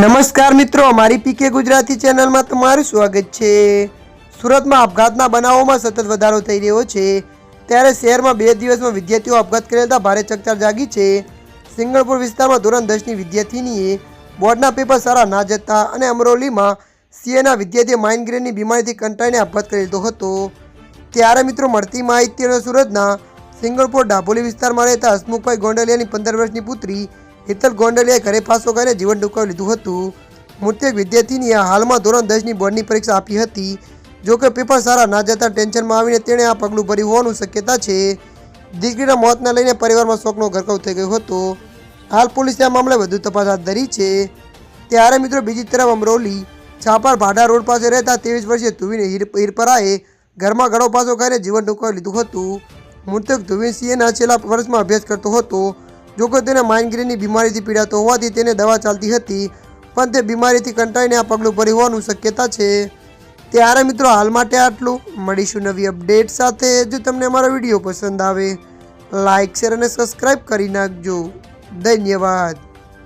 નમસ્કાર મિત્રો મારી પીકે ગુજરાતી ચેનલમાં તમારું સ્વાગત છે. સુરતમાં આપઘાતના બનાવોમાં સતત વધારો થઈ રહ્યો છે. ત્યારે શહેરમાં બે દિવસમાં વિદ્યાર્થીઓ આપઘાત કરેલા ભારે ચકચાર જાગી છે. સિંગણપુર વિસ્તારમાં ધોરણ દસની વિદ્યાર્થીનીએ બોર્ડના પેપર સારા ના જતા અને અમરોલીમાં સીએના વિદ્યાર્થીએ માઇનગ્રેનની બીમારીથી કંટાળીને આપઘાત કરી લીધો હતો. ત્યારે મિત્રો, મળતી માહિતી સુરતના સિંગણપુર ડાભોલી વિસ્તારમાં રહેતા હસમુખભાઈ ગોંડલિયાની પંદર વર્ષની પુત્રી હેતલ ગોંડલિયાએ ઘરે પાસો કરીને જીવન ટૂંકાવી લીધું હતું. મૃત્યુ વિદ્યાર્થીનીએ હાલમાં ધોરણ દસની બોર્ડની પરીક્ષા આપી હતી. જોકે પેપર સારા ના જતા ટેન્શનમાં આવીને તેણે આ પગલું ભર્યું હોવાનું શક્યતા છે. દીકરીના મોતને લઈને પરિવારમાં શોકનો ગરકાવ થઈ ગયો હતો. હાલ પોલીસે આ મામલે વધુ તપાસ હાથ ધરી છે. ત્યારે મિત્રો બીજી તરફ અમરોલી, છાપાર ભાડા રોડ પાસે રહેતા ત્રેવીસ વર્ષીય ધુવીને હિર, હીરપરાએ ઘરમાં ગળો પાસો કરીને જીવન ટૂંકાવી લીધું હતું. મૃતક ધુવીન સીએના છેલ્લા વર્ષમાં અભ્યાસ કરતો હતો. જો કે તેને માઇનગ્રેનની બીમારીથી પીડાતો હોવાથી તેને દવા ચાલતી હતી, પણ તે બીમારીથી કંટાળીને આ પગલું ભરી હોવાનું શક્યતા છે. ત્યારે મિત્રો હાલ માટે આટલું. મળીશું નવી અપડેટ સાથે. જો તમને અમારો વીડિયો પસંદ આવે લાઇક શેર અને સબસ્ક્રાઈબ કરી નાખજો. ધન્યવાદ.